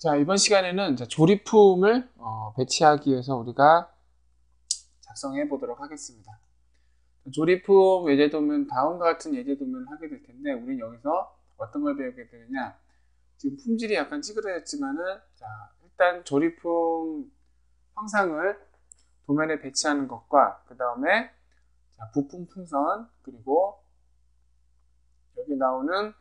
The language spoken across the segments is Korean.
자, 이번 시간에는 자, 조립품을 어, 배치하기 위해서 우리가 작성해 보도록 하겠습니다. 조립품 예제도면 다음과 같은 예제도면 하게 될 텐데 우리는 여기서 어떤 걸 배우게 되느냐 지금 품질이 약간 찌그러졌지만은 자, 일단 조립품 형상을 도면에 배치하는 것과 그 다음에 부품 풍선 그리고 여기 나오는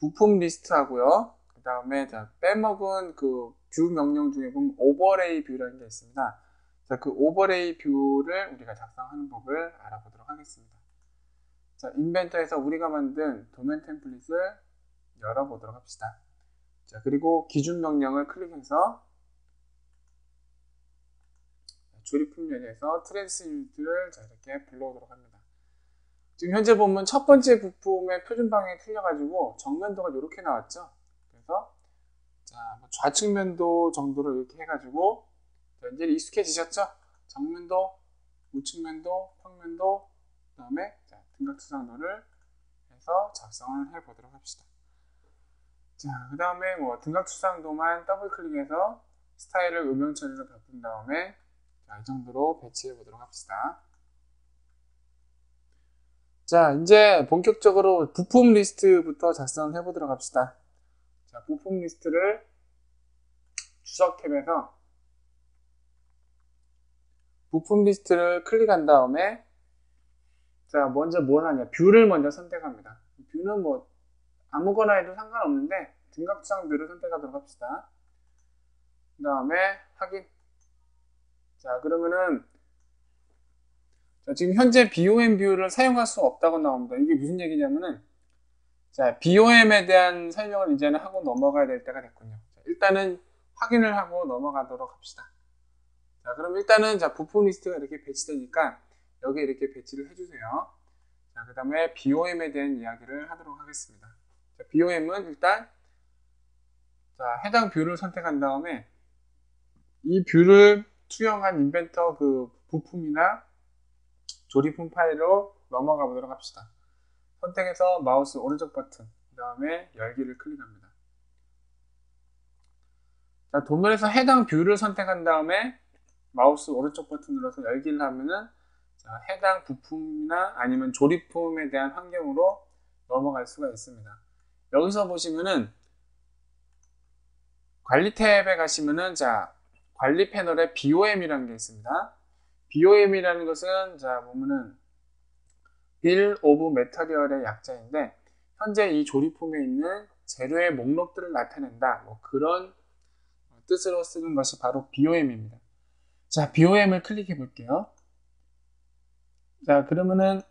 부품 리스트 하고요. 그 다음에 빼먹은 그 뷰 명령 중에 보면 오버레이 뷰라는 게 있습니다. 자, 그 오버레이 뷰를 우리가 작성하는 법을 알아보도록 하겠습니다. 자, 인벤터에서 우리가 만든 도면 템플릿을 열어보도록 합시다. 자, 그리고 기준 명령을 클릭해서 조립 품 면에서 트랜스유트를 이렇게 불러오도록 합니다. 지금 현재 보면 첫 번째 부품의 표준 방향이 틀려가지고 정면도가 이렇게 나왔죠. 자, 뭐 좌측면도 정도로 이렇게 해가지고 이제 익숙해지셨죠? 정면도, 우측면도, 평면도, 그 다음에 등각투상도를 해서 작성을 해보도록 합시다. 자, 그 다음에 뭐 등각투상도만 더블 클릭해서 스타일을 음영 처리로 바꾼 다음에 자, 이 정도로 배치해 보도록 합시다. 자, 이제 본격적으로 부품 리스트부터 작성을 해보도록 합시다. 자, 부품 리스트를 주석 탭에서 부품 리스트를 클릭한 다음에 자 먼저 뭘 하냐? 뷰를 먼저 선택합니다. 뷰는 뭐 아무거나 해도 상관없는데 등각상 뷰를 선택하도록 합시다. 그 다음에 확인. 자 그러면은 자, 지금 현재 BOM 뷰를 사용할 수 없다고 나옵니다. 이게 무슨 얘기냐면은 자 BOM에 대한 설명을 이제는 하고 넘어가야 될 때가 됐군요 자, 일단은 확인을 하고 넘어가도록 합시다 자, 그럼 일단은 자, 부품 리스트가 이렇게 배치되니까 여기 이렇게 배치를 해주세요. 자, 그 다음에 BOM에 대한 이야기를 하도록 하겠습니다. 자, BOM은 일단 자, 해당 뷰를 선택한 다음에 이 뷰를 투영한 인벤터 그 부품이나 조립품 파일로 넘어가 보도록 합시다. 선택해서 마우스 오른쪽 버튼, 그 다음에 열기를 클릭합니다. 자, 도면에서 해당 뷰를 선택한 다음에 마우스 오른쪽 버튼 눌러서 열기를 하면은 자, 해당 부품이나 아니면 조립품에 대한 환경으로 넘어갈 수가 있습니다. 여기서 보시면은 관리 탭에 가시면은 자 관리 패널에 BOM이라는 게 있습니다. BOM이라는 것은 자 보면은 Bill of Material의 약자인데 현재 이 조립품에 있는 재료의 목록들을 나타낸다. 뭐 그런 뜻으로 쓰는 것이 바로 BOM입니다. 자, BOM을 클릭해 볼게요. 자, 그러면은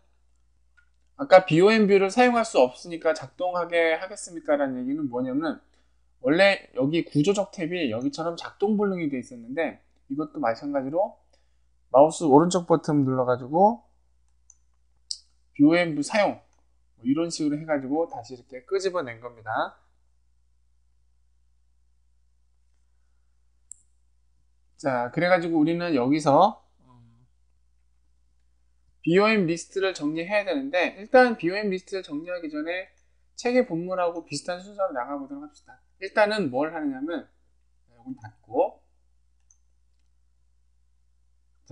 아까 BOM 뷰를 사용할 수 없으니까 작동하게 하겠습니까? 라는 얘기는 뭐냐면 원래 여기 구조적 탭이 여기처럼 작동 불능이 되어 있었는데 이것도 마찬가지로 마우스 오른쪽 버튼 눌러가지고 BOM 뷰 사용 뭐 이런 식으로 해가지고 다시 이렇게 끄집어낸 겁니다. 자, 그래가지고 우리는 여기서 BOM 리스트를 정리해야 되는데 일단 BOM 리스트를 정리하기 전에 책의 본문하고 비슷한 순서로 나가보도록 합시다. 일단은 뭘 하느냐면 이건 닫고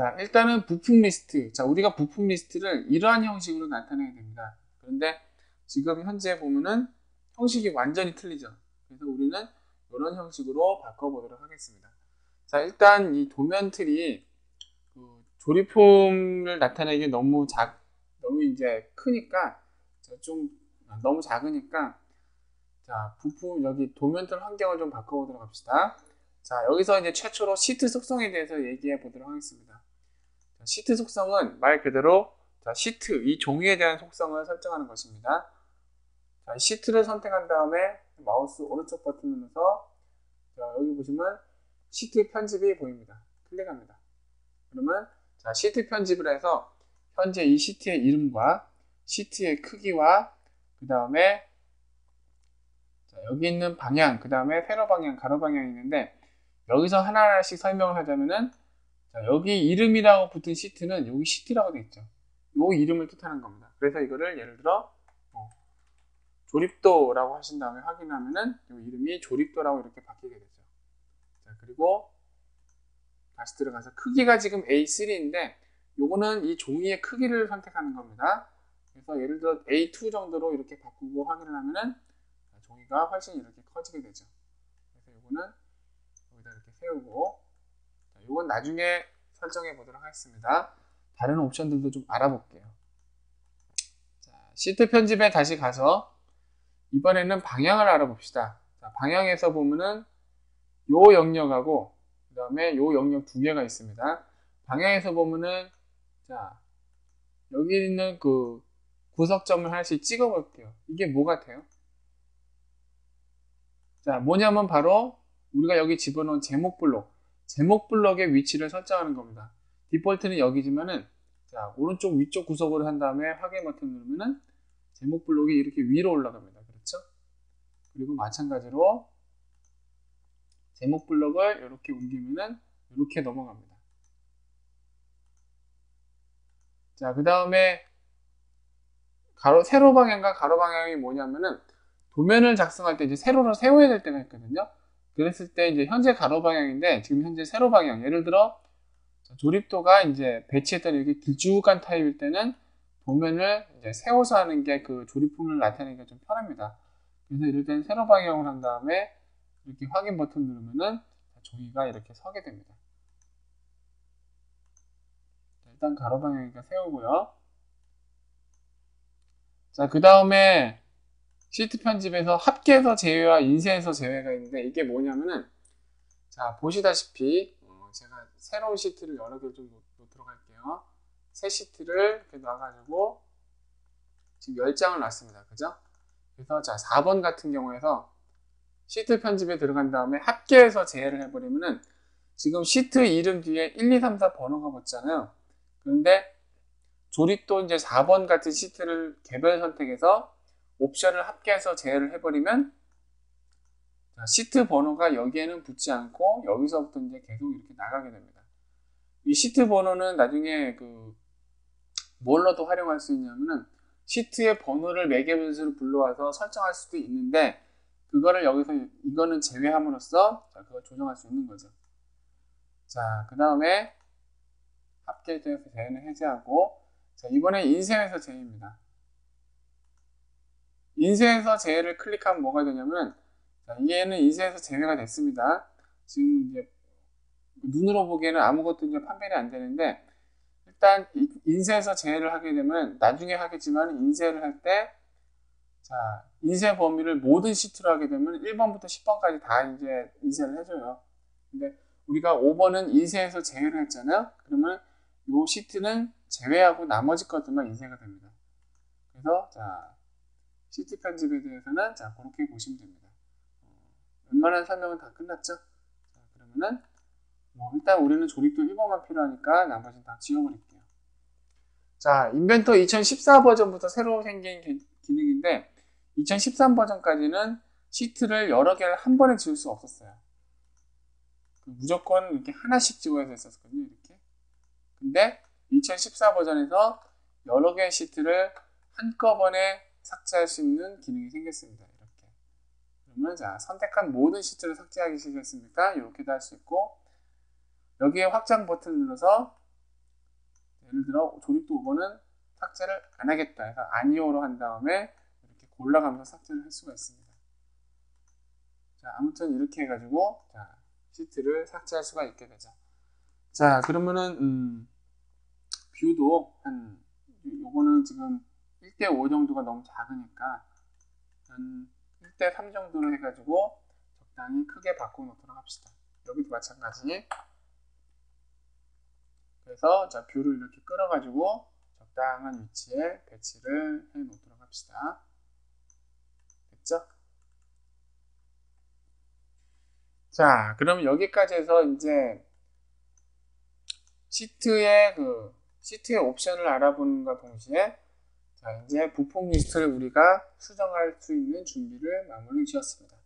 자 일단은 부품 리스트 자 우리가 부품 리스트를 이러한 형식으로 나타내야 됩니다. 그런데 지금 현재 보면은 형식이 완전히 틀리죠. 그래서 우리는 이런 형식으로 바꿔보도록 하겠습니다. 자, 일단 이 도면 틀이 그 조립품을 나타내기 너무 작, 너무 이제 크니까 좀 너무 작으니까 자, 부품 여기 도면 틀 환경을 좀 바꿔보도록 합시다. 자, 여기서 이제 최초로 시트 속성에 대해서 얘기해 보도록 하겠습니다. 자, 시트 속성은 말 그대로 자, 시트, 이 종이에 대한 속성을 설정하는 것입니다. 자, 시트를 선택한 다음에 마우스 오른쪽 버튼 눌러서 자, 여기 보시면 시트 편집이 보입니다. 클릭합니다. 그러면 자, 시트 편집을 해서 현재 이 시트의 이름과 시트의 크기와 그 다음에 여기 있는 방향, 그 다음에 세로 방향, 가로 방향이 있는데 여기서 하나하나씩 설명을 하자면은 자, 여기 이름이라고 붙은 시트는 여기 시트라고 되어 있죠. 이 이름을 뜻하는 겁니다. 그래서 이거를 예를 들어 어, 조립도라고 하신 다음에 확인하면은 이 이름이 조립도라고 이렇게 바뀌게 되죠. 자, 그리고 다시 들어가서 크기가 지금 A3인데 요거는 이 종이의 크기를 선택하는 겁니다. 그래서 예를 들어 A2 정도로 이렇게 바꾸고 확인을 하면은 종이가 훨씬 이렇게 커지게 되죠. 그래서 요거는 여기다 이렇게 세우고 자, 요건 나중에 설정해 보도록 하겠습니다. 다른 옵션들도 좀 알아볼게요. 자, 시트 편집에 다시 가서 이번에는 방향을 알아봅시다. 자, 방향에서 보면은 요 영역하고 그 다음에 요 영역 두 개가 있습니다. 방향에서 보면은 자 여기 있는 그 구석점을 하나씩 찍어 볼게요. 이게 뭐 같아요? 자 뭐냐면 바로 우리가 여기 집어넣은 제목 블록 제목 블록의 위치를 설정하는 겁니다. 디폴트는 여기지만은 자 오른쪽 위쪽 구석으로 한 다음에 확인 버튼 누르면은 제목 블록이 이렇게 위로 올라갑니다. 그렇죠? 그리고 마찬가지로 제목 블록을 이렇게 옮기면은 이렇게 넘어갑니다. 자, 그 다음에 가로, 세로 방향과 가로 방향이 뭐냐면은 도면을 작성할 때 이제 세로로 세워야 될 때가 있거든요. 그랬을 때 이제 현재 가로 방향인데 지금 현재 세로 방향. 예를 들어 조립도가 이제 배치했던 이렇게 길쭉한 타입일 때는 도면을 이제 세워서 하는 게 그 조립품을 나타내기가 좀 편합니다. 그래서 이럴 때는 세로 방향을 한 다음에 이렇게 확인 버튼 누르면은 종이가 이렇게 서게 됩니다. 일단 가로 방향이니까 세우고요. 자, 그 다음에 시트 편집에서 합계에서 제외와 인쇄에서 제외가 있는데 이게 뭐냐면은 자, 보시다시피 어, 제가 새로운 시트를 여러 개를 좀 놓도록 할게요. 새 시트를 이렇게 놔가지고 지금 10장을 놨습니다. 그죠? 그래서 자, 4번 같은 경우에서 시트 편집에 들어간 다음에 합계해서 제외를 해버리면은 지금 시트 이름 뒤에 1, 2, 3, 4 번호가 붙잖아요. 그런데 조립도 이제 4번 같은 시트를 개별 선택해서 옵션을 합계해서 제외를 해버리면 시트 번호가 여기에는 붙지 않고 여기서부터 이제 계속 이렇게 나가게 됩니다. 이 시트 번호는 나중에 그 뭘로도 활용할 수 있냐면은 시트의 번호를 매개 변수로 불러와서 설정할 수도 있는데 그거를 여기서 이거는 제외함으로써 자, 그걸 조정할 수 있는 거죠. 자, 그 다음에 합계에서 제외는 해제하고 자, 이번에 인쇄에서 제외입니다. 인쇄에서 제외를 클릭하면 뭐가 되냐면 자, 얘는 인쇄에서 제외가 됐습니다. 지금 이제 눈으로 보기에는 아무것도 이제 판별이 안 되는데 일단 인쇄에서 제외를 하게 되면 나중에 하겠지만 인쇄를 할 때 자, 인쇄 범위를 모든 시트로 하게 되면 1번부터 10번까지 다 이제 인쇄를 해줘요. 근데 우리가 5번은 인쇄해서 제외를 했잖아요. 그러면 이 시트는 제외하고 나머지 것들만 인쇄가 됩니다. 그래서 자 시트 편집에 대해서는 자 그렇게 보시면 됩니다. 어, 웬만한 설명은 다 끝났죠? 자, 그러면은 뭐 일단 우리는 조립도 1번만 필요하니까 나머지는 다 지워버릴게요. 자 인벤터 2014 버전부터 새로 생긴 기능인데 2013 버전까지는 시트를 여러 개를 한 번에 지울 수 없었어요. 그 무조건 이렇게 하나씩 지워야 됐었거든요. 이렇게. 근데 2014 버전에서 여러 개의 시트를 한꺼번에 삭제할 수 있는 기능이 생겼습니다. 이렇게. 그러면 자, 선택한 모든 시트를 삭제하기 싫으셨습니까? 이렇게도 할 수 있고 여기에 확장 버튼을 눌러서 예를 들어 조립도 5번은 삭제를 안 하겠다 해서 아니오로 한 다음에 올라가면서 삭제를 할 수가 있습니다. 자, 아무튼 이렇게 해가지고 자, 시트를 삭제할 수가 있게 되죠. 자, 그러면은 음, 뷰도 한 요거는 지금 1대5 정도가 너무 작으니까 한 1대3 정도로 해가지고 적당히 크게 바꿔놓도록 합시다. 여기도 마찬가지. 그래서 자 뷰를 이렇게 끌어가지고 적당한 위치에 배치를 해 놓도록 합시다. 됐죠? 자, 그럼 여기까지 해서 이제 시트의 그 시트의 옵션을 알아보는과 동시에 자, 이제 부품 리스트를 우리가 수정할 수 있는 준비를 마무리 지었습니다.